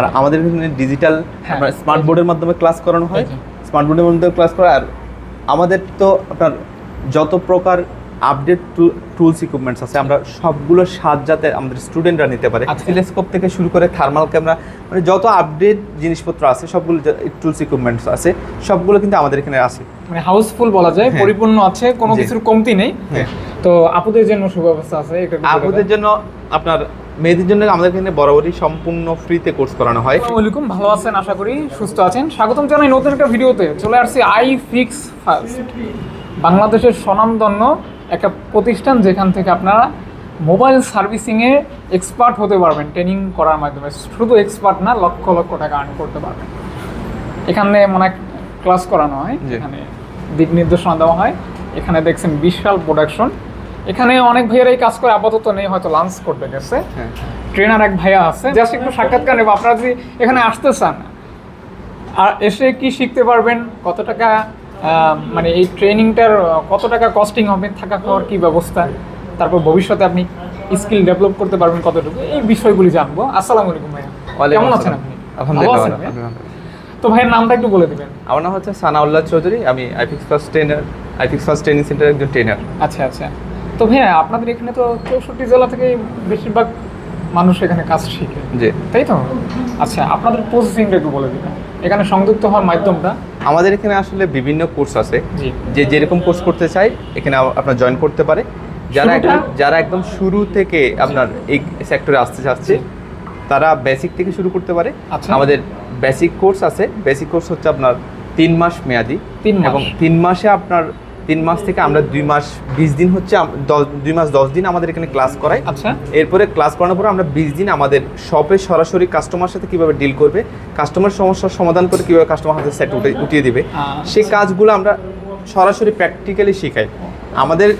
আর আমাদের এখানে ডিজিটাল হ্যাঁ। আপনার স্মার্ট বোর্ডের মাধ্যমে ক্লাস করানো হয়। স্মার্ট বোর্ডের মাধ্যমে ক্লাস করা আর আমাদের তো আপনার যত প্রকার আপডেট টুলস ইকুইপমেন্টস আছে আমরা সবগুলো স্বাদ যাতে আমাদের স্টুডেন্টরা নিতে পারে। আচ্ছা। টেলিস্কোপ থেকে শুরু করে থার্মাল ক্যামেরা মানে যত আপডেট জিনিসপত্র আছে সবগুলো টুলস ইকুইপমেন্টস আছে সবগুলো কিন্তু আমাদের এখানে আছে। মানে হাউসফুল বলা যায় হ্যাঁ। পরিপূর্ণ আছে কোনো কিছুর কমতি নেই। হ্যাঁ। তো আপুদের জন্য সুব্যবস্থা আছে আপুদের জন্য আপনার মেয়েদের জন্য আমাদের এখানে বরাবরই সম্পূর্ণ ফ্রিতে কোর্স করানো হয়। আলাইকুম ভালো আছেন? আশা করি সুস্থ আছেন। স্বাগতম জানাই নতুন একটা ভিডিওতে। চলে আসছি আই ফিক্স ফার্স্ট বাংলাদেশের স্বনামধন্য একটা প্রতিষ্ঠান যেখান থেকে আপনারা মোবাইল সার্ভিসিংয়ে এক্সপার্ট হতে পারবেন ট্রেনিং করার মাধ্যমে। শুধু এক্সপার্ট না লক্ষ লক্ষ টাকা আর্ন করতে পারবেন। এখানে মানে ক্লাস করানো হয়। এখানে দিক নির্দেশনা দেওয়া হয়। এখানে দেখছেন বিশাল প্রোডাকশন এখানে অনেক ভাইয়েরাই কাজ করে আপাতত নেই হয়তো লাঞ্চ করতে গেছে। হ্যাঁ। ট্রেনার এক ভাইয়া আছে জাস্ট একটু সাক্ষাৎকার নেব। আপনারা যদি এখানে আসতে চান আর এসে কি শিখতে পারবেন কত টাকা মানে এই ট্রেনিংটার কত টাকা কস্টিং হবে থাকা খাওয়ার কি ব্যবস্থা তারপর ভবিষ্যতে আপনি স্কিল ডেভেলপ করতে পারবেন কতটুকু এই বিষয়গুলি জানব। আসসালামু আলাইকুম ভাইয়া। কেমন আছেন আপনি? আলহামদুলিল্লাহ। তো ভাইয়ের নামটা একটু বলে দিবেন। আমার নাম হচ্ছে সানাউল্লাহ চৌধুরী আমি iFix first trainer iFix first training সেন্টারের একজন ট্রেনার আচ্ছা আচ্ছা। তো ভাইয়া আপনাদের এখানে তো চৌষট্টি জেলা থেকে বেশিরভাগ মানুষ এখানে কাজ শিখে। জি। তাই তো? আচ্ছা আপনাদের প্রসেসিংটা একটু বলে দিবেন। এখানে সংযুক্ত হওয়ার মাধ্যমটা? আমাদের এখানে আসলে বিভিন্ন কোর্স আছে। যে যেরকম কোর্স করতে চাই এখানে আপনার জয়েন করতে পারে। যারা একদম যারা একদম শুরু থেকে আপনার এই সেক্টরে আসতে চাচ্ছে তারা বেসিক থেকে শুরু করতে পারে। আচ্ছা। আমাদের বেসিক কোর্স আছে। বেসিক কোর্স হচ্ছে আপনার তিন মাস মেয়াদি। এবং তিন মাসে আপনার তিন মাস থেকে আমরা দুই মাস বিশ দিন হচ্ছে দুই মাস দশ দিন আমাদের এখানে ক্লাস করাই আচ্ছা। এরপরে ক্লাস করানোর পরে আমরা বিশ দিন আমাদের শপে সরাসরি কাস্টমার সাথে কীভাবে ডিল করবে কাস্টমার সমস্যার সমাধান করে কীভাবে কাস্টমার হাতে সেট উঠে উঠিয়ে দিবে আচ্ছা। সেই কাজগুলো আমরা সরাসরি প্র্যাকটিক্যালি শেখাই। আমাদের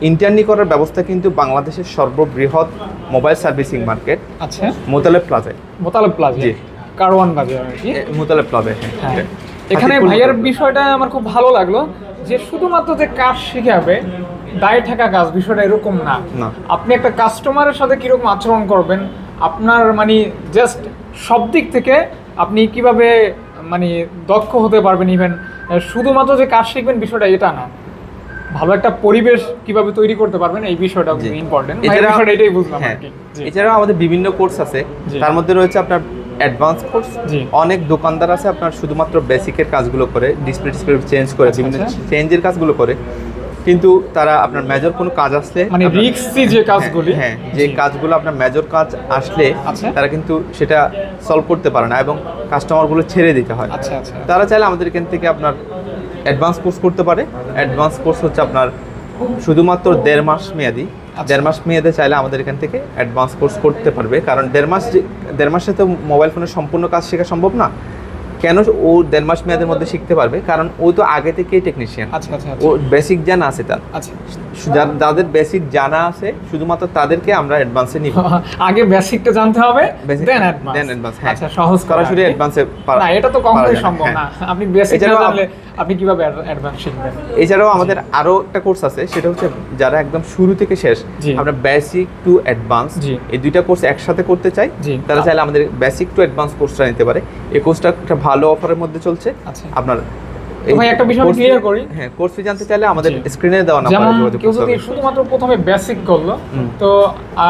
ইন্টারনি করার ব্যবস্থা কিন্তু বাংলাদেশের সর্ববৃহৎ মোবাইল সার্ভিসিং মার্কেট আচ্ছা। মোতালেব প্লাজায় মোতালেব প্লাজা। কারওয়ান বাজার মোতালেব প্লাজায় হ্যাঁ। এখানে ভাইয়ার বিষয়টা আমার খুব ভালো লাগল যে শুধুমাত্র যে কাজ শিখাবে দায় থাকা কাজ বিষয়টা এরকম না। আপনি একটা কাস্টমারের সাথে কীরকম আচরণ করবেন আপনার মানে জাস্ট সব দিক থেকে আপনি কীভাবে মানে দক্ষ হতে পারবেন ইভেন শুধুমাত্র যে কাজ শিখবেন বিষয়টা এটা না ভালো একটা পরিবেশ কীভাবে তৈরি করতে পারবেন এই বিষয়টা। ইম্পর্টেন্ট এছাড়া- এটাই বুঝলাম হ্যাঁ। এছাড়াও আমাদের বিভিন্ন কোর্স আছে। তার মধ্যে রয়েছে আপনার অ্যাডভান্স কোর্স অনেক দোকানদার আছে আপনার শুধুমাত্র বেসিকের কাজগুলো করে ডিসপ্লে ডিসপ্লে চেঞ্জ করে আচ্ছা, বিভিন্ন আচ্ছা। চেঞ্জের কাজগুলো করে। কিন্তু তারা আপনার মেজর কোনো কাজ আসলে মানে রিক্সি যে কাজগুলি। হ্যাঁ যে কাজগুলো আপনার মেজর কাজ আসলে আচ্ছা। তারা কিন্তু সেটা সলভ করতে পারে না এবং কাস্টমারগুলো ছেড়ে দিতে হয়। আচ্ছা আচ্ছা। তারা চাইলে আমাদের এখান থেকে আপনার অ্যাডভান্স কোর্স করতে পারে। অ্যাডভান্স কোর্স হচ্ছে আপনার শুধুমাত্র দেড় মাস মেয়াদি। আচ্ছা। দেড় মাস মেয়েদের চাইলে আমাদের এখান থেকে অ্যাডভান্স কোর্স করতে পারবে। কারণ দেড় মাস, দেড় মাসে তো মোবাইল ফোনের সম্পূর্ণ কাজ শেখা সম্ভব না। কেন ও দেড় মাস মেয়াদের মধ্যে শিখতে পারবে? কারণ ও তো আগে থেকেই টেকনিশিয়ান আচ্ছা আচ্ছা ও বেসিক জানা আছে তার। আচ্ছা। যাদের বেসিক জানা আছে শুধুমাত্র তাদেরকে আমরা অ্যাডভান্সে নিব। আগে বেসিকটা জানতে হবে দেন অ্যাডভান্স হ্যাঁ। আচ্ছা সহজ করা সরাসরি অ্যাডভান্সে না এটা তো কখনোই সম্ভব না। আপনি বেসিক না হ্যাঁ। জানলে আপনি কীভাবে অ্যাডভান্স শিখবেন? এছাড়াও আমাদের আরও একটা কোর্স আছে সেটা হচ্ছে যারা একদম শুরু থেকে শেষ। আমরা বেসিক টু অ্যাডভান্স। এই দুইটা কোর্স একসাথে করতে চাই। তারা চাইলে আমাদের বেসিক টু অ্যাডভান্স কোর্সটা নিতে পারে। এই কোর্সটা একটা ভালো অফারের মধ্যে চলছে। আচ্ছা। আপনার ভাই একটা বিষয় আমি course- করি। হ্যাঁ কোর্স ফি জানতে চাইলে আমাদের স্ক্রিনে দেওয়া নাম্বারে যোগাযোগ কেউ করতে যদি শুধুমাত্র প্রথমে বেসিক করল তো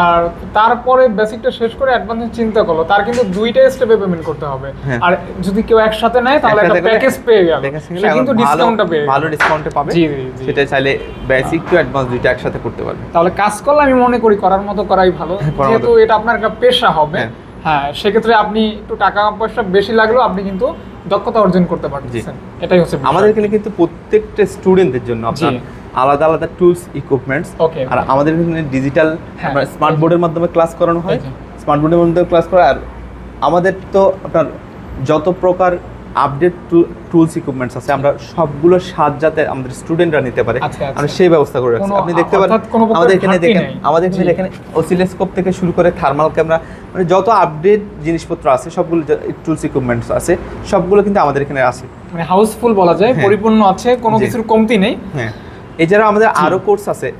আর তারপরে বেসিকটা শেষ করে অ্যাডভান্সের চিন্তা করল তার কিন্তু দুইটা স্টেপে পেমেন্ট করতে হবে। হ্যাঁ। আর যদি কেউ একসাথে নেয় তাহলে একটা প্যাকেজ পেয়ে যাবে সে কিন্তু ডিসকাউন্টটা পেয়ে ভালো ডিসকাউন্টে পাবে। জি, জি, জি। সেটা চাইলে বেসিক টু অ্যাডভান্স দুইটা একসাথে করতে পারবে। তাহলে কাজ করলে আমি মনে করি করার মতো করাই ভালো। হ্যাঁ, যেহেতু এটা আপনার একটা পেশা হবে। হ্যাঁ। সেক্ষেত্রে আপনি একটু টাকা পয়সা বেশি লাগলেও আপনি কিন্তু দক্ষতা অর্জন করতে পারছেন এটাই হচ্ছে আমাদের এখানে কিন্তু প্রত্যেকটা স্টুডেন্টদের জন্য আপনার আলাদা আলাদা টুলস ইকুইপমেন্টস. আর আমাদের এখানে ডিজিটাল। স্মার্ট বোর্ডের মাধ্যমে ক্লাস করানো হয় স্মার্ট বোর্ডের মাধ্যমে ক্লাস করা আর আমাদের তো আপনার যত প্রকার আপডেট টুলস ইকুইপমেন্টস আছে। আমরা সবগুলো স্বাদ যাতে আমাদের স্টুডেন্টরা নিতে পারে। আচ্ছা, আচ্ছা। আমরা সেই ব্যবস্থা করে রাখছি। আপনি দেখতে পারেন আমাদের এখানে দেখেন আমাদের এখানে দেখেন অসিলোস্কোপ থেকে শুরু করে থার্মাল ক্যামেরা মানে যত আপডেট জিনিসপত্র আছে সবগুলো টুলস ইকুইপমেন্টস আছে সবগুলো কিন্তু আমাদের এখানে আছে। মানে হাউসফুল বলা যায় হ্যাঁ। পরিপূর্ণ আছে কোনো কিছুর কমতি নেই। হ্যাঁ। এছাড়া আমাদের আরও কোর্স আছে।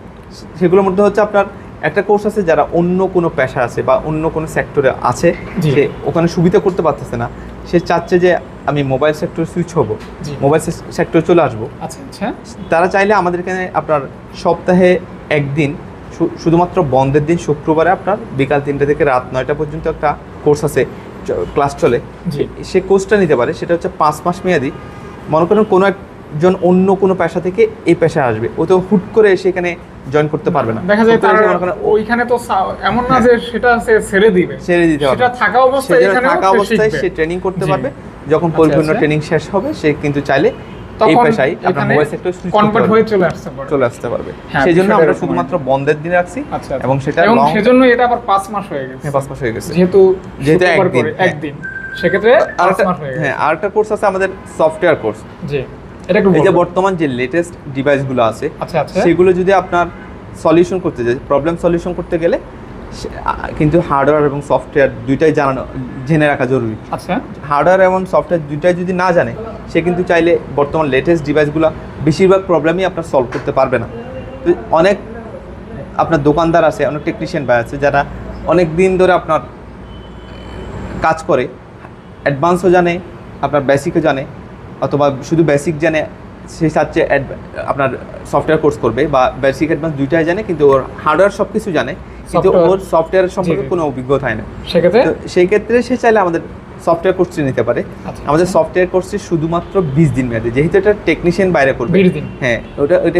সেগুলোর মধ্যে হচ্ছে আপনার একটা কোর্স আছে যারা অন্য কোনো পেশা আছে বা অন্য কোনো সেক্টরে আছে। সে ওখানে সুবিধা করতে পারতেছে না। সে চাচ্ছে যে আমি মোবাইল সেক্টর সুইচ হব। মোবাইল সেক্টর চলে আসব। আচ্ছা আচ্ছা। তারা চাইলে আমাদের এখানে আপনার সপ্তাহে একদিন শুধুমাত্র বন্ধের দিন শুক্রবারে আপনার বিকাল তিনটে থেকে রাত নয়টা পর্যন্ত একটা কোর্স আছে ক্লাস চলে। সে কোর্সটা নিতে পারে সেটা হচ্ছে পাঁচ মাস মেয়াদি। মনে করেন কোনো একজন অন্য কোনো পেশা থেকে এই পেশায় আসবে। ও তো হুট করে এসে এখানে জয়েন করতে পারবে না। দেখা যায় ওইখানে তো এমন না যে সেটা ছেড়ে দিবে। ছেড়ে দিতে হবে সেটা থাকা অবস্থায় থাকা অবস্থায় সে ট্রেনিং করতে পারবে। যখন আচ্ছা, পরিপূর্ণ আচ্ছা। ট্রেনিং শেষ হবে সে কিন্তু চাইলে এই পেশায় আপনার মোবাইল সেক্টর কনভার্ট হয়ে চলে আসতে চলে আসতে পারবে। হ্যাঁ, সেই জন্য আমরা শুধুমাত্র বন্ধের দিন রাখছি আচ্ছা আচ্ছা। এবং সেটা এবং সেজন্য এটা আবার মাস হয়ে গেছে। হ্যাঁ, মাস হয়ে গেছে। যেহেতু যেহেতু একদিন, হ্যাঁ। একদিন। সেক্ষেত্রে আরেকটা হয়ে আরেকটা কোর্স আছে আমাদের সফটওয়্যার কোর্স জি এটা এই যে বর্তমান যে লেটেস্ট ডিভাইসগুলো আছে আচ্ছা আচ্ছা। সেগুলো যদি আপনার সলিউশন করতে যায় প্রবলেম সলিউশন করতে গেলে কিন্তু হার্ডওয়্যার এবং সফটওয়্যার দুইটাই জানানো জেনে রাখা জরুরি। আচ্ছা। হার্ডওয়্যার এবং সফটওয়্যার দুইটাই যদি না জানে সে কিন্তু চাইলে বর্তমান লেটেস্ট ডিভাইসগুলো বেশিরভাগ প্রবলেমই আপনার সলভ করতে পারবে না। তো অনেক আপনার দোকানদার আছে অনেক টেকনিশিয়ান ভাই আছে যারা অনেক দিন ধরে আপনার কাজ করে অ্যাডভান্সও জানে আপনার বেসিকও জানে অথবা শুধু বেসিক জানে সে চাচ্ছে আপনার সফটওয়্যার কোর্স করবে বা বেসিক অ্যাডভান্স দুইটাই জানে কিন্তু ওর হার্ডওয়্যার সব কিছু জানে কিন্তু ওর সফটওয়্যার সম্পর্কে। কোনো অভিজ্ঞতা হয় না। সেক্ষেত্রে? তো সেই ক্ষেত্রে সে চাইলে আমাদের সফটওয়্যার কোর্সটি নিতে পারে। আচ্ছা, আমাদের সফটওয়্যার কোর্সটি শুধুমাত্র বিশ দিন মেয়াদে যেহেতু এটা টেকনিশিয়ান বাইরে করবে। হ্যাঁ ওটা ওটা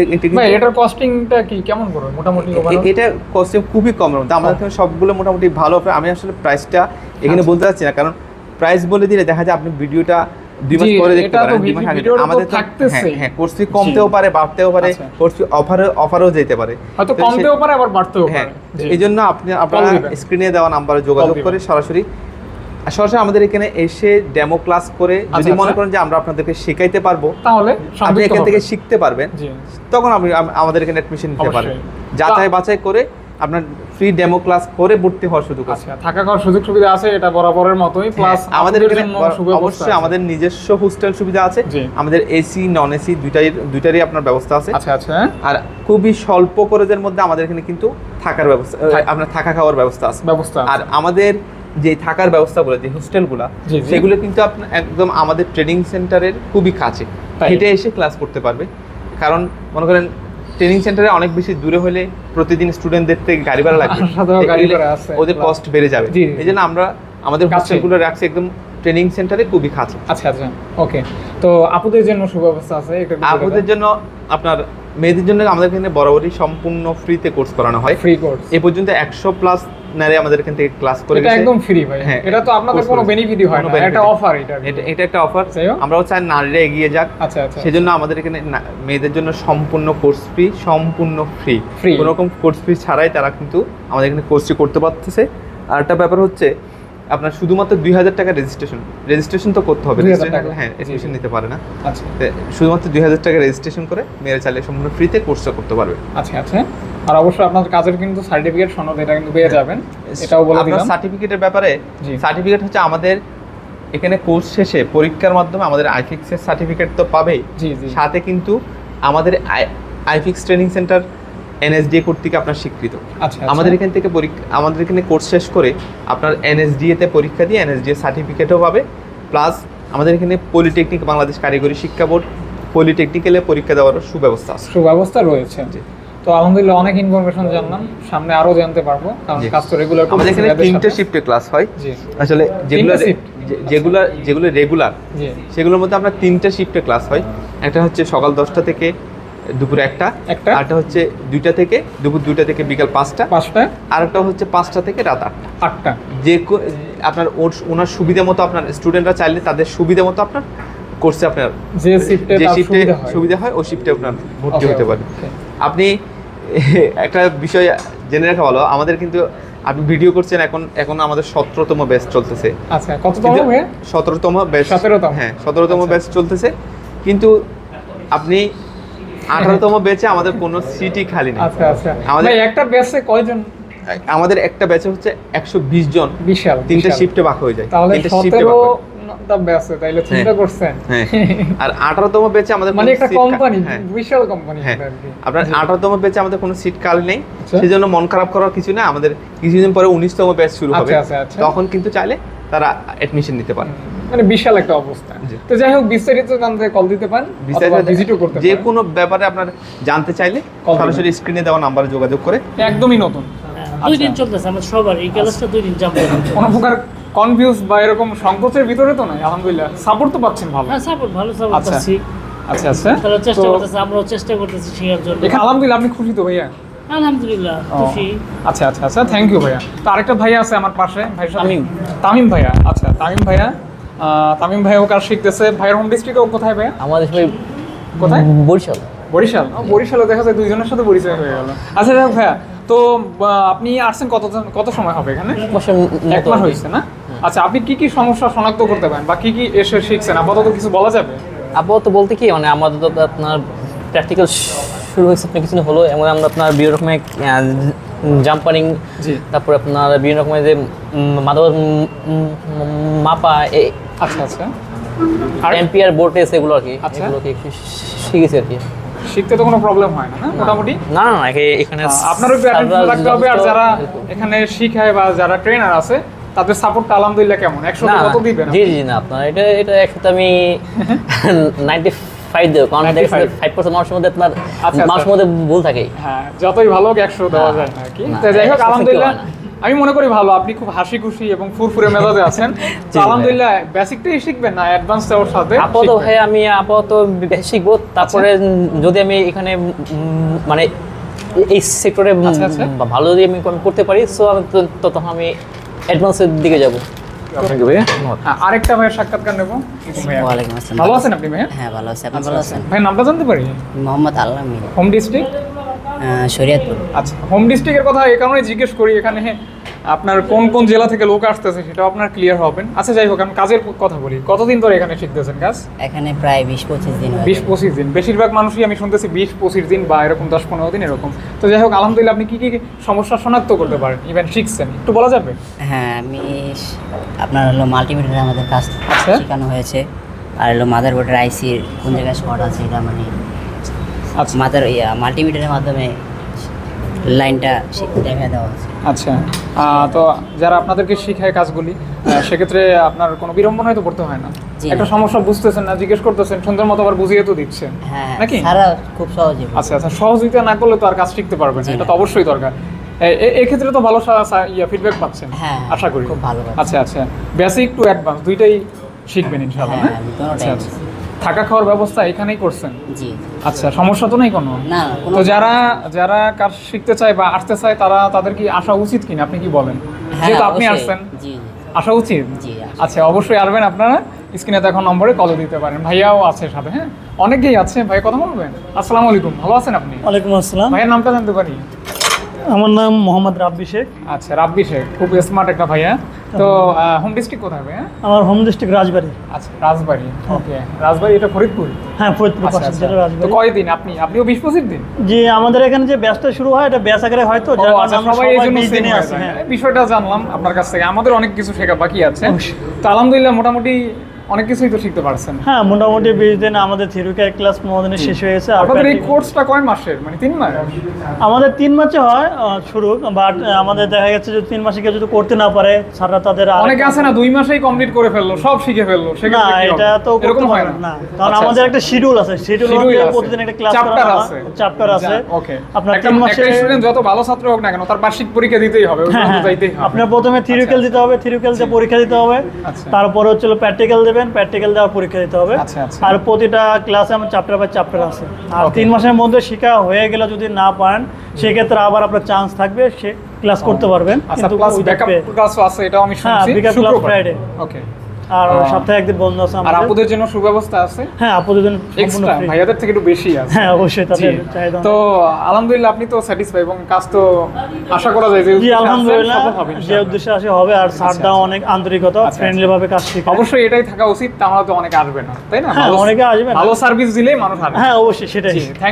এটার কস্টিংটা কি কেমন করবে মোটামুটি এটা কস্টিউম খুবই কম। আমাদের সবগুলো মোটামুটি ভালো। আমি আসলে প্রাইসটা এখানে আচ্ছা। বলতে চাচ্ছি না কারণ প্রাইস বলে দিলে দেখা যায় আপনি ভিডিওটা দুই মাস পরে দেখতে পারেন দুই মাস আগে আমাদের থাকতেছেই। হ্যাঁ হ্যাঁ কোর্স ফি কমতেও পারে বাড়তেও পারে আচ্ছা। কোর্স ফি অফারও অফারও যেতে পারে। হয়তো কমতেও পারে আবার বাড়তেও হ্যাঁ পারে। এই জন্য আপনি আপনারা স্ক্রিনে দেওয়া নাম্বারে যোগাযোগ করে সরাসরি। সরাসরি আমাদের এখানে এসে ডেমো ক্লাস করে যদি আচ্ছা, মনে আচ্ছা। করেন যে আমরা আপনাদেরকে শেখাইতে পারব তাহলে আপনি এখান থেকে শিখতে পারবেন তখন আপনি আমাদের এখানে অ্যাডমিশন নিতে। পারেন। যাচাই বাছাই করে আপনার ফ্রি ডেমো ক্লাস করে ভর্তি হওয়ার সুযোগ আছে। আচ্ছা থাকা খাওয়ার সুযোগ সুবিধা আছে এটা বরাবরের মতোই প্লাস হ্যাঁ, আমাদের অবশ্যই আমাদের নিজস্ব হোস্টেল সুবিধা আছে। আমাদের এসি নন এসি দুইটাই দুইটারই আপনার ব্যবস্থা আছে। আচ্ছা আচ্ছা। আর খুবই স্বল্প খরচের মধ্যে আমাদের এখানে কিন্তু থাকার ব্যবস্থা আপনার থাকা খাওয়ার ব্যবস্থা আছে। ব্যবস্থা আর আমাদের যে থাকার ব্যবস্থাগুলো যে হোস্টেলগুলো। সেগুলো কিন্তু আপনার একদম আমাদের ট্রেনিং সেন্টারের খুবই কাছে? হেঁটে এসে ক্লাস করতে পারবে। কারণ মনে করেন ট্রেনিং সেন্টারে অনেক বেশি দূরে হলে প্রতিদিন স্টুডেন্টদের থেকে গাড়ি ভাড়া লাগবে। ওদের কস্ট বেড়ে যাবে। এই জন্য আমরা আমাদের। হোস্টেলগুলো রাখছি একদম ট্রেনিং সেন্টারে খুবই কাছে আচ্ছা আচ্ছা ওকে। তো আপুদের জন্য সুব্যবস্থা আছে আপুদের জন্য আপনার মেয়েদের জন্য আমাদের এখানে বরাবরই সম্পূর্ণ ফ্রিতে কোর্স করানো হয়। ফ্রি কোর্স এ পর্যন্ত একশো প্লাস নারে আমাদের এখান থেকে ক্লাস করে এটা একদম ফ্রি ভাই। হ্যাঁ, এটা তো আপনাদের কোনো। বেনিফিটই হয় না। এটা অফার এটা এটা একটা অফার আমরাও চাই নারীরা এগিয়ে যাক। আচ্ছা আচ্ছা সেজন্য আমাদের এখানে মেয়েদের জন্য সম্পূর্ণ কোর্স ফ্রি সম্পূর্ণ ফ্রি। কোনো রকম কোর্স ফি ছাড়াই তারা কিন্তু আমাদের এখানে কোর্সটি করতে পারতেছে। আর একটা ব্যাপার হচ্ছে আপনার শুধুমাত্র দুই হাজার টাকা রেজিস্ট্রেশন রেজিস্ট্রেশন তো করতে হবে। 2000 Registration হ্যাঁ এডমিশন নিতে পারে না। আচ্ছা। শুধুমাত্র দুই হাজার টাকা রেজিস্ট্রেশন করে মেয়েরা চাইলে সম্পূর্ণ ফ্রিতে কোর্সটা করতে পারবে। আচ্ছা আচ্ছা। আর অবশ্যই আপনাদের কাজের কিন্তু সার্টিফিকেট সনদ এটা কিন্তু পেয়ে যাবেন। এটাও বলে দিলাম। সার্টিফিকেটের ব্যাপারে জি। সার্টিফিকেট হচ্ছে আমাদের এখানে কোর্স শেষে পরীক্ষার মাধ্যমে আমাদের আইফিক্সের সার্টিফিকেট তো পাবেই। জি জি। সাথে কিন্তু আমাদের আইফিক্স ট্রেনিং সেন্টার এনএসডিএ কর্তৃক আপনার স্বীকৃত। আচ্ছা আমাদের এখান থেকে পরীক্ষা আমাদের এখানে কোর্স শেষ করে আপনার এনএসডিএতে পরীক্ষা দিয়ে এনএসডিএ সার্টিফিকেটও পাবে প্লাস আমাদের এখানে পলিটেকনিক বাংলাদেশ কারিগরি শিক্ষা বোর্ড পলিটেকনিক্যালে পরীক্ষা দেওয়ার সুব্যবস্থা আছে। সুব্যবস্থা রয়েছে। তো আলহামদুলিল্লাহ অনেক ইনফরমেশন জানলাম। সামনে আরও জানতে পারব কারণ। কাজ তো রেগুলার আমাদের এখানে তিনটে শিফটে ক্লাস হয়। জি। আসলে যেগুলো যেগুলো যেগুলো রেগুলার সেগুলোর মধ্যে আপনার তিনটে শিফটে ক্লাস হয়। একটা হচ্ছে সকাল দশটা থেকে দুপুর একটা একটা? আরটা হচ্ছে দুইটা থেকে দুপুর দুইটা থেকে বিকাল পাঁচটা। পাঁচটা। আর একটা হচ্ছে পাঁচটা থেকে রাত আটটা। আটটা। যে আপনার ওর ওনার সুবিধা মতো আপনার স্টুডেন্টরা চাইলে তাদের সুবিধা মতো আপনার কোর্সে আপনার যে শিফটে যে শিফটে সুবিধা হয়। ওই শিফটে আপনার ভর্তি হতে পারে। আপনি একটা বিষয় জেনে রাখা ভালো আমাদের কিন্তু আপনি ভিডিও করছেন এখন এখন আমাদের সতেরোতম ব্যাচ চলতেছে। আচ্ছা কততম সতেরোতম ব্যাচ 17তম? হ্যাঁ সতেরোতম আচ্ছা। ব্যাচ চলতেছে। কিন্তু আপনি আঠারোতম ব্যাচে আমাদের কোনো সিটই খালি নেই। আচ্ছা আচ্ছা। আমাদের- একটা ব্যাচে কয়জন? আমাদের একটা ব্যাচে হচ্ছে একশো বিশ জন। বিশাল তিনটা শিফটে ভাগ হয়ে যায়। তাহলে সতেরো ভাগ হয়ে তাইলে চিন্তা করছেন? হ্যাঁ। আর আঠারোতম আমাদের মানে একটা কোম্পানি হ্যাঁ। বিশাল কোম্পানি আর কি। আপনার আঠারোতম বেচে আমাদের কোনো সিট কাল নেই। আচ্ছা। সেই জন্য মন খারাপ করার কিছু না। আমাদের কিছুদিন পরে উনিশতম ব্যাচ শুরু হবে। আচ্ছা, আচ্ছা, আচ্ছা। তখন কিন্তু চাইলে তারা অ্যাডমিশন নিতে পারে। মানে বিশাল একটা অবস্থা। তো যাই হোক বিস্তারিত জানতে কল দিতে পারেন বিস্তারিত ভিজিটও করতে যে কোনো ব্যাপারে আপনার জানতে চাইলে সরাসরি স্ক্রিনে দেওয়া নাম্বারে যোগাযোগ করে। একদমই নতুন। দুই দিন চলতেছে আমার সবার এই ক্লাসটা দুই দিন যাব কোনো প্রকার কনফিউজ বা এরকম সংকোচের ভিতরে তো নাই আলহামদুলিল্লাহ। সাপোর্ট তো পাচ্ছেন ভালো। হ্যাঁ সাপোর্ট ভালো সাপোর্ট আচ্ছা। পাচ্ছি। আচ্ছা আচ্ছা। তারা চেষ্টা করতেছে আমরাও চেষ্টা করতেছি শেখার জন্য। এখানে আলহামদুলিল্লাহ আপনি খুশি তো ভাইয়া? আলহামদুলিল্লাহ খুশি। আচ্ছা আচ্ছা আচ্ছা থ্যাংক ইউ ভাইয়া। তো আরেকটা ভাইয়া আছে আমার পাশে ভাই তামিম। তামিম ভাইয়া আচ্ছা তামিম ভাইয়া। তামিম ভাইয়াও কাজ শিখতেছে। ভাইয়ের হোম ডিস্ট্রিক্টও কোথায় ভাইয়া? আমাদের সবাই কোথায়? বরিশাল। বরিশাল? বরিশালে দেখা যায় দুইজনের সাথে পরিচয় হয়ে গেল। আচ্ছা যাক ভাইয়া তো আপনি আসছেন কত কত সময় হবে এখানে? এক মাস হয়েছে না। আচ্ছা আপনি কি কি সমস্যা শনাক্ত করতে পারেন বা কি কি এসে শিখছেন? আপাতত কিছু বলা যাবে? আপাতত বলতে কি মানে আমাদের তো আপনার প্র্যাকটিক্যাল শুরু হয়েছে আপনার কিছু হলো এবং আমরা আপনার বিভিন্ন রকমের জাম্পারিং তারপর আপনার বিভিন্ন রকমের যে মাদক মাপা আচ্ছা আচ্ছা। আর বোর্ডেস এগুলো আর কি আচ্ছা। এগুলো কি শিখেছি আর কি। শিখতে তো কোনো প্রবলেম হয় না না। মোটামুটি? না না এখানে আপনারও server রাখতে হবে আর যারা এখানে শিখায় বা যারা ট্রেনার আছে তাদের সাপোর্টটা আলহামদুলিল্লাহ কেমন? একশো না কত দিবেন জি জি না আপনার এটা এটা একসাথে আমি নাইনটি ফাইভ দেবো কারণ 95 ফাইভ পার্সেন্ট মানুষের মধ্যে আপনার আচ্ছা। মানুষের মধ্যে ভুল থাকে। হ্যাঁ যতই ভালো হোক একশো দেওয়া যায় না কি। যাই হোক আলহামদুলিল্লাহ হয়। আমি মনে করি ভালো আপনি খুব হাসি খুশি এবং ফুরফুরে মেজাজে আছেন। আলহামদুলিল্লাহ বেসিকটাই শিখবেন না অ্যাডভান্স দেওয়ার সাথে আপাতত। ভাই আমি আপাতত বেশি শিখব তারপরে যদি আমি এখানে মানে এই সেক্টরে আচ্ছা, আচ্ছা। ভালো যদি আমি করতে পারি সো আমি তখন আমি অ্যাডভান্সের দিকে যাব। হ্যাঁ, আরেকটা ভাইয়ের সাক্ষাৎকার নেব। ভাইয়া। ওয়ালাইকুম আসসালাম। ভালো আছেন আপনি ভাইয়া? হ্যাঁ ভালো আছি। আপনি ভালো আছেন? ভাই নামটা জানতে পারি? Mohammad Alamin home district Shariatpur. আচ্ছা হোম ডিস্ট্রিক্টের কথা এই কারণে জিজ্ঞেস করি এখানে আপনার কোন কোন জেলা থেকে লোক আসতেছে সেটাও আপনার ক্লিয়ার হবেন। আচ্ছা যাই হোক আমি কাজের কথা বলি। কতদিন ধরে এখানে শিখতেছেন কাজ? এখানে প্রায় বিশ পঁচিশ দিন বিশ পঁচিশ দিন। বেশিরভাগ মানুষই আমি শুনতেছি বিশ পঁচিশ দিন বা এরকম দশ পনেরো দিন এরকম। তো যাই হোক আলহামদুলিল্লাহ আপনি কি কি সমস্যা শনাক্ত করতে পারেন? ইভেন শিখছেন। একটু বলা যাবে? হ্যাঁ আমি আপনার হলো মাল্টিমিটারে আমাদের কাজ আচ্ছা। শেখানো হয়েছে। আর হলো মাদারবোর্ডের আইসির কোন জায়গায় শর্ট আছে এটা মানে আচ্ছা। ইয়া মাল্টিমিটারের মাধ্যমে লাইনটা দেখা দেওয়া আছে আচ্ছা। তো যারা আপনাদেরকে শিখায় কাজগুলি সেক্ষেত্রে আপনার কোনো বিড়ম্বনা হয়তো করতে হয় না। একটা সমস্যা বুঝতেছেন না জিজ্ঞেস করতেছেন সুন্দর মতো আবার বুঝিয়ে তো দিচ্ছেন। হ্যাঁ নাকি? খুব সহজে আচ্ছা আচ্ছা সহযোগিতা না করলে তো আর কাজ শিখতে পারবেন এটা তো অবশ্যই দরকার। এক্ষেত্রে তো ভালো ইয়া ফিডব্যাক পাচ্ছেন হ্যাঁ, আশা করি। খুব ভালো আচ্ছা আচ্ছা। বেসিক টু অ্যাডভান্স দুইটাই শিখবেন ইনশাআল্লাহ হ্যাঁ, আচ্ছা আচ্ছা। থাকা খাওয়ার ব্যবস্থা এখানেই করছেন? জি। আচ্ছা সমস্যা তো নেই কোনো? না তো যারা যারা কাজ শিখতে চায় বা আসতে চায় তারা তাদের কি আসা উচিত কিনা? আপনি কি বলেন? হ্যাঁ যেহেতু আপনি। আসছেন। জি। জি আসা উচিত? জি আচ্ছা অবশ্যই আসবেন আপনারা। স্ক্রিনে দেখো নম্বরে কল দিতে পারেন। ভাইয়াও আছে সাথে হ্যাঁ? অনেকেই আছে। ভাই কথা বলবেন? আসসালামু আলাইকুম। ভালো আছেন আপনি? ওয়ালাইকুম আসসালাম। ভাইয়ের নামটা জানতে পারি? আমার নাম মোহাম্মদ রাব্বি শেখ। আচ্ছা রাব্বি শেখ। খুব স্মার্ট একটা ভাইয়া। তো হোম ডিস্ট্রিক্ট কোথায় আমার হোম ডিস্ট্রিক্ট রাজবাড়ি। আচ্ছা রাজবাড়ি ওকে রাজবাড়ি এটা ফরিদপুর? হ্যাঁ ফরিদপুর পাশে যেটা রাজবাড়ি। তো কয়দিন? আপনি আপনিও বিশ পঁচিশ দিন? যে আমাদের এখানে যে ব্যস্ত শুরু হয় এটা ব্যাচ আকারে হয় তো যার আচ্ছা, কারণে আমরা সবাই এই জন্য দিনে আসি। হ্যাঁ। বিষয়টা জানলাম আপনার কাছ থেকে আমাদের অনেক কিছু শেখা বাকি আছে। তো আলহামদুলিল্লাহ মোটামুটি অনেক কিছুই তো শিখতে পারছেন। হ্যাঁ মোটামুটি বিশ দিন আমাদের ক্লাস শেষ হয়ে গেছে আর আপনাদের এই কোর্সটা কয় মাসের? মানে মাস? আমাদের মাসে হয় শুরু বাট আমাদের দেখা গেছে যে মাসে কেউ যদি করতে না পারে সারা তাদের অনেকে আছে না মাসেই কমপ্লিট করে ফেলল সব শিখে ফেলল না? এটা তো এরকম হয় না। কারণ আচ্ছা, আমাদের আচ্ছা। একটা শিডিউল আছে শিডিউল প্রতিদিন একটা ক্লাস Chapter আছে। চ্যাপ্টার আছে। ওকে আপনার মাসে স্টুডেন্ট যত ভালো ছাত্র হোক না কেন তার বার্ষিক পরীক্ষা দিতেই হবে ওই হ্যাঁ, হ্যাঁ। যাইতেই হবে। আপনার প্রথমে থিওরিক্যাল দিতে হবে থিওরিক্যাল দিয়ে পরীক্ষা দিতে হবে আচ্ছা। তারপরে হচ্ছে প্র্যাকটিক্যাল দেবেন প্র্যাকটিক্যাল দেওয়ার পরীক্ষা দিতে হবে। আচ্ছা, আচ্ছা। আর প্রতিটা ক্লাসে আমার চ্যাপ্টার বাই চ্যাপ্টার আছে। আর তিন মাসের মধ্যে শেখা হয়ে গেলে যদি না পান সেক্ষেত্রে আবার আপনার চান্স থাকবে সে ক্লাস করতে পারবেন। আচ্ছা কিন্তু ক্লাস ব্যাকআপ। আছে এটাও আমি হ্যাঁ, শুনছি। class Friday। ওকে আর সপ্তাহে একদিন বন্ধ আছে আর আপুদের জন্য সুব্যবস্থা আছে? হ্যাঁ আপুদের জন্য এক্সট্রা ভাইয়াদের থেকে একটু বেশি আছে। হ্যাঁ অবশ্যই। তাদের চাহিদা তো আলহামদুলিল্লাহ আপনি তো স্যাটিসফাই এবং কাজ তো আশা করা যায় যে জি আলহামদুলিল্লাহ। যে উদ্দেশ্যে আসে হবে আর স্যারটাও আচ্ছা। অনেক আন্তরিকতা আচ্ছা। ফ্রেন্ডলি ভাবে কাজ শেখায় অবশ্যই এটাই থাকা উচিত তাহলে তো অনেক আসবে না তাই না? হ্যাঁ, অনেকে আসবে ভালো সার্ভিস দিলেই মানুষ আসবে হ্যাঁ অবশ্যই সেটাই। থ্যাংক